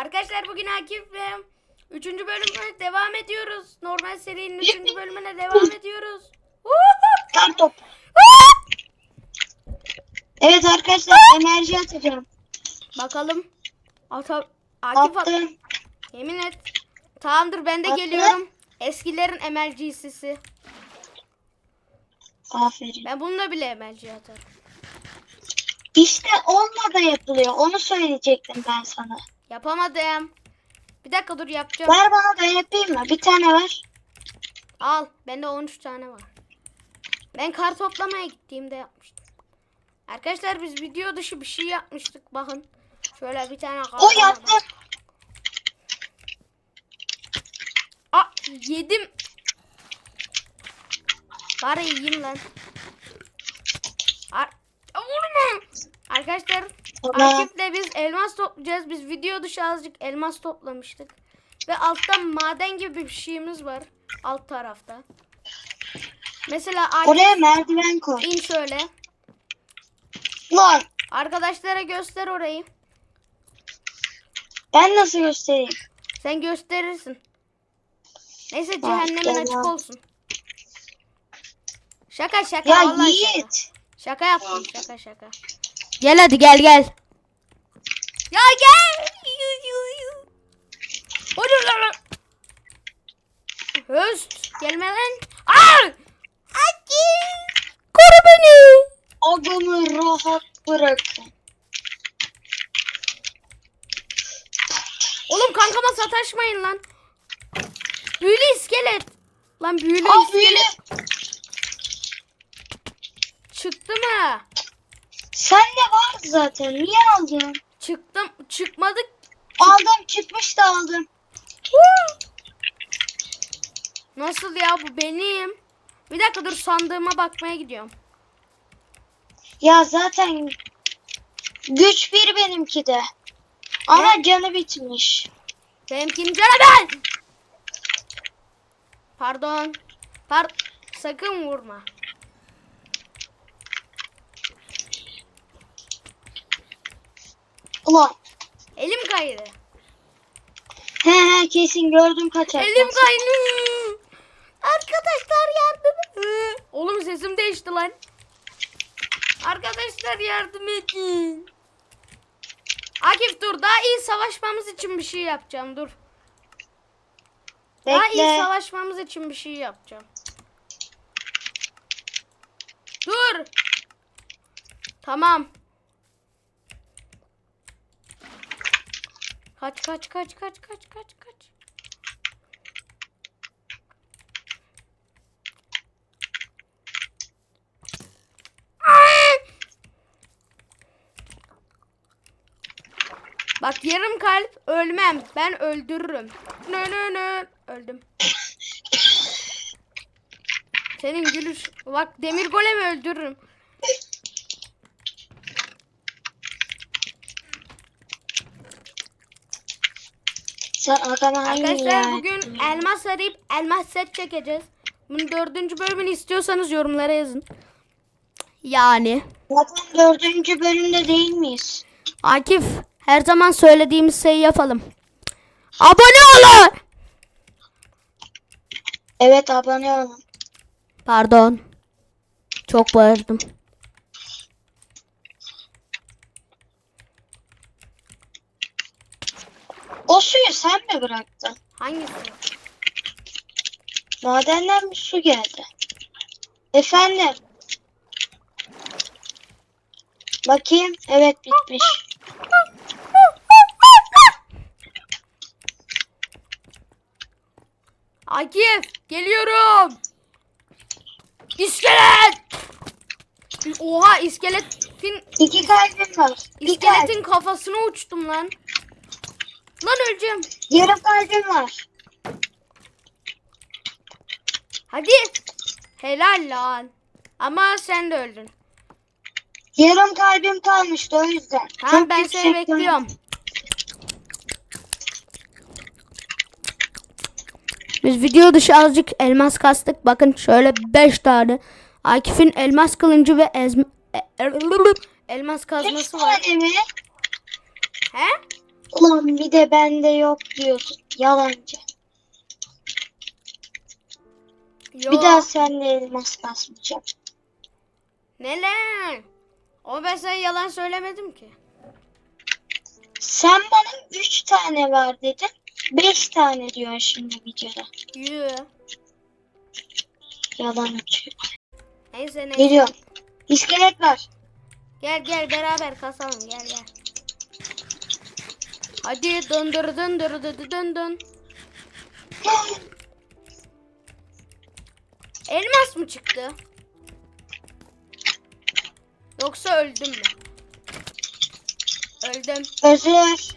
Arkadaşlar bugün Akif ve 3. bölümüne devam ediyoruz. Normal serinin 3. bölümüne devam ediyoruz. Tam top. Evet arkadaşlar enerji atacağım. Bakalım. Ata Akif at. Attım. Yemin et. Tamamdır ben de Attı. geliyorum. Eskilerin emelcisi. Aferin. Ben bununla bile emelci atarım. İşte olmadan yapılıyor. Onu söyleyecektim ben sana. Yapamadım. Bir dakika dur yapacağım. Ver bana da yapayım mı? Bir tane ver. Al. Bende 13 tane var. Ben kar toplamaya gittiğimde yapmıştım. Arkadaşlar biz video dışı bir şey yapmıştık. Bakın. Şöyle bir tane kar. O yaptı. Aa yedim. Bari yiyeyim lan. Ar Vurma. Arkadaşlar. Akif'le biz elmas toplayacağız. Biz video dışı azıcık elmas toplamıştık. Ve alttan maden gibi bir şeyimiz var. Alt tarafta. Mesela Akif Oraya merdiven koy. in şöyle. Lan Arkadaşlara göster orayı. ben nasıl göstereyim? Sen gösterirsin. Neyse cehennemin açık olsun. Şaka şaka. Ya vallahi şaka. Yiğit. Şaka yaptım şaka şaka. Gel hadi gel gel. Ya gel. Hadi. Höst. Gelme lan. Aa! Aki. Koru beni. Adamı rahat bırakın. Oğlum kankama sataşmayın lan. Büyülü iskelet. Lan büyülü Al iskelet büyülü. çıktı mı? Sen de var zaten. Niye aldın? Çıktım. Çıkmadık. Aldım çıkmış da aldım. Nasıl ya bu benim? Bir dakika dur sandığıma bakmaya gidiyorum. Ya zaten güç bir benimki de. Ama canı bitmiş. Benimkinin canı ben. Pardon. Par sakın vurma. Ulan. Elim kaydı. He he kesin gördüm kaçar. Elim kaydı. Arkadaşlar yardım edin. Oğlum sesim değişti lan. Arkadaşlar yardım edin. Akif dur daha iyi savaşmamız için bir şey yapacağım dur. Daha iyi Bekle. savaşmamız için bir şey yapacağım. Dur. Tamam. Kaç kaç kaç kaç kaç kaç kaç. Bak yarım kalp ölmem. Ben öldürürüm. Nö nö nö. Öldüm. Senin gülüş. Bak demir golemi öldürürüm. Sen hangi Arkadaşlar ya? bugün elmas arayıp elmas set çekeceğiz. Bunun dördüncü bölümünü istiyorsanız yorumlara yazın. Yani. Zaten dördüncü bölümde değil miyiz? Akif her zaman söylediğimiz şeyi yapalım. Abone olun. Evet abone olun. Pardon. Çok bağırdım. O suyu sen mi bıraktın? Hangisi? Madenden bir su geldi. Efendim. Bakayım. Evet bitmiş. Akif geliyorum. İskelet. Oha iskeletin İki kalbim var. Bir kalp. iskeletin kafasına uçtum lan. Lan öleceğim. Yarım kalbim var. Hadi. Helal lan. Ama sen de öldün. Yarım kalbim kalmıştı o yüzden. Tamam ben seni bekliyorum. Biz video dışı azıcık elmas kastık. Bakın şöyle 5 tane. Akif'in elmas kılıncı ve ezme... e- elmas Üç kazması var. tane mi? He? Ulan bir de bende yok diyordun. Yalancı. Yo. Bir daha seninle elmas basmayacağım. Ne lan? O ben sana yalan söylemedim ki. Sen bana 3 tane var dedin. 5 tane diyorsun şimdi videoda. Yürü. Yalan atıyor. Neyse neyse. Geliyorum. İskelet var. Gel gel beraber kasalım gel gel. Hadi döndür döndür döndür dön dön. Elmas mı çıktı? Yoksa öldüm mü? Öldüm. Özür.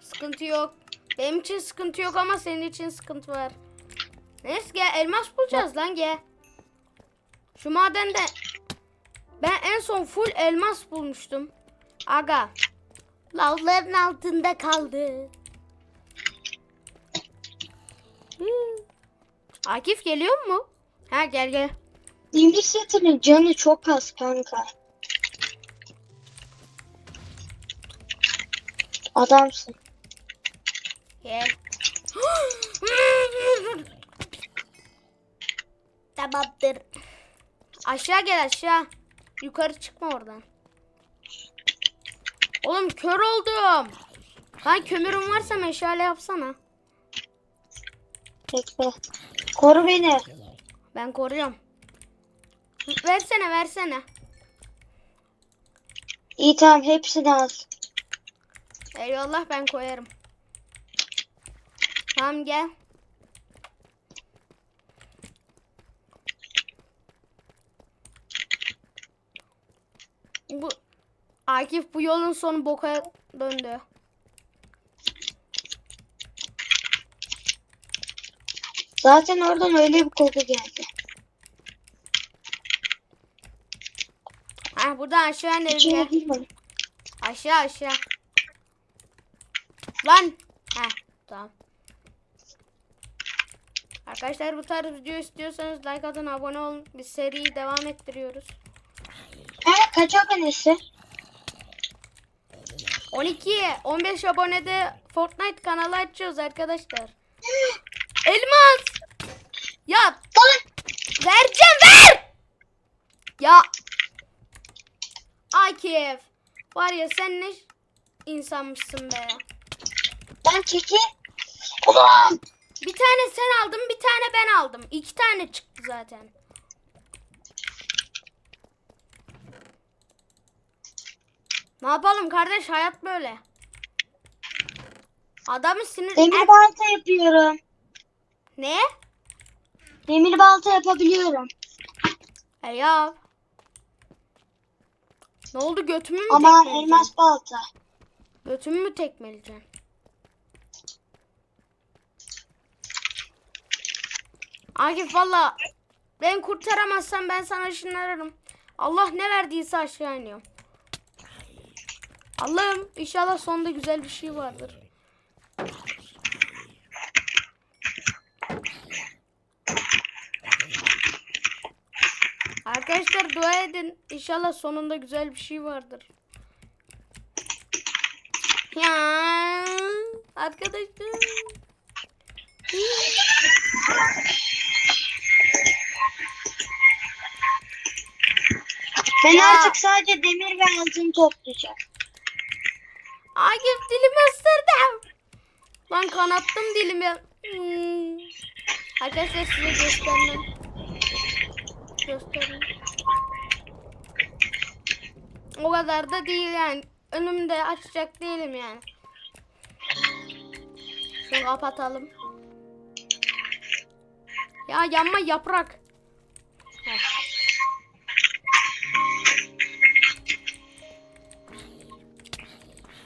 Sıkıntı yok. Benim için sıkıntı yok ama senin için sıkıntı var. Neyse gel elmas bulacağız lan gel. Şu madende ben en son full elmas bulmuştum. Aga. Lavların altında kaldı. Hmm. Akif geliyor mu? Ha gel gel. Demir setinin canı çok az kanka. Adamsın. Gel. Tamamdır. Aşağı gel aşağı. Yukarı çıkma oradan. Oğlum kör oldum. Lan kömürün varsa meşale yapsana. Bekle. Koru beni. Ben koruyorum. Versene versene. İyi tamam hepsini al. Eyvallah ben koyarım. Tamam gel. Bu Akif bu yolun sonu boka döndü. Zaten oradan öyle bir koku geldi. Ha buradan aşağı girme. Aşağı aşağı. Lan. Ha tamam. Arkadaşlar bu tarz video istiyorsanız like atın abone olun. Biz seriyi devam ettiriyoruz. Ha kaç abonesi? 12 15 abonede Fortnite kanalı açıyoruz arkadaşlar. Elmas. Ya vereceğim ver. Ya Akif var ya sen ne insanmışsın be. lan çekil. Ulan. Bir tane sen aldın, bir tane ben aldım. İki tane çıktı zaten. Ne yapalım kardeş hayat böyle. Adamı sinir... Demir balta yapıyorum. Ne? Demir balta yapabiliyorum. E ya. Ne oldu götümü mü Ama tekmeleyeceksin? elmas balta. Götümü mü tekmeleyeceksin? Akif valla ben kurtaramazsam ben sana ışınlarım. Allah ne verdiyse aşağı iniyorum. Allah'ım inşallah sonunda güzel bir şey vardır. Arkadaşlar dua edin. İnşallah sonunda güzel bir şey vardır. Ya arkadaşlar. Ben Ya. artık sadece demir ve altın toplayacağım. Akif dilimi ısırdım. Lan kanattım dilimi. Hmm. Arkadaşlar size göstermem. Göstereyim. O kadar da değil yani. Önümde açacak değilim yani. Şunu kapatalım. Ya yanma yaprak.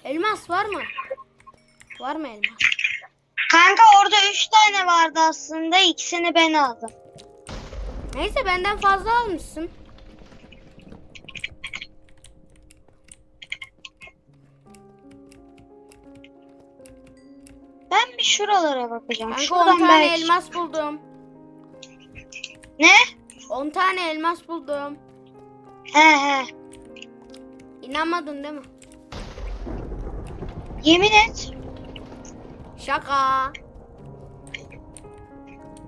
Elmas var mı? Var mı elmas? Kanka orada 3 tane vardı aslında. İkisini ben aldım. Neyse benden fazla almışsın. Ben bir şuralara bakacağım. Kanka 10 Şuradan tane belki. elmas buldum. Ne? 10 tane elmas buldum. He he. İnanmadın değil mi? Yemin et. Şaka.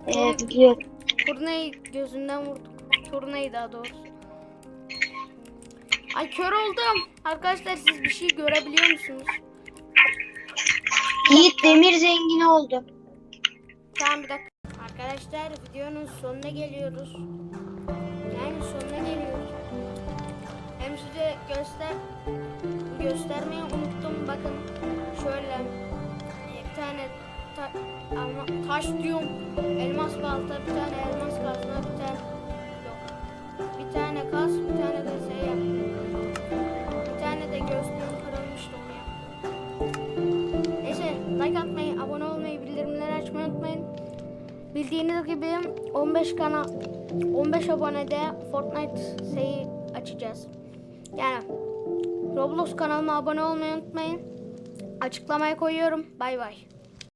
Ee, biliyorum. Turnayı gözünden vurduk. Turnayı daha doğrusu. Ay kör oldum. Arkadaşlar siz bir şey görebiliyor musunuz? Yiğit demir zengini oldu. Tamam bir dakika. Arkadaşlar videonun sonuna geliyoruz. Yani sonuna geliyoruz. Hem size göster göstermeyi unuttum. Bakın şöyle bir tane ta, ama taş diyorum. Elmas balta, bir tane elmas kazma, bir tane yok. Bir tane kas, bir tane de şey yaptım. Bir tane de göğsüm kırılmıştı onu yaptım. Neyse like atmayı, abone olmayı, bildirimleri açmayı unutmayın. Bildiğiniz gibi 15 kana 15 abonede Fortnite şeyi açacağız. Yani Roblox kanalıma abone olmayı unutmayın. Açıklamaya koyuyorum. Bay bay.